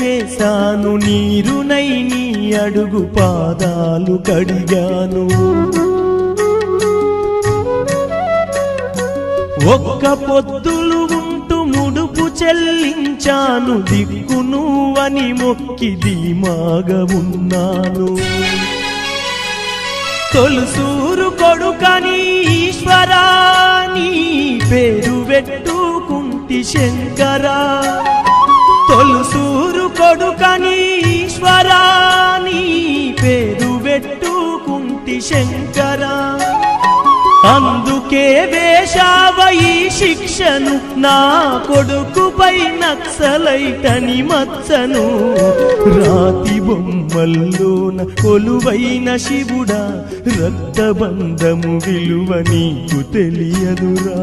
చేశాను నీరునై నీ అడుగు పాదాలు కడిగాను. ఒక్క పొద్దులు ఉంటూ ముడుపు చెల్లించాను దిక్కు నువ్వని మొక్కి ధీమాగా ఉన్నాను తొలుసూరు కొడుకని ఈశ్వరాని పేరు పెట్టుకుంటి శంకరా. కోటి శంకరా. అందుకే వేషావయి శిక్షను నా కొడుకుపై నక్సలైటని మచ్చను. రాతి బొమ్మల్లోన కొలువైన శివుడా రక్తబంధము విలువ నీకు తెలియదురా.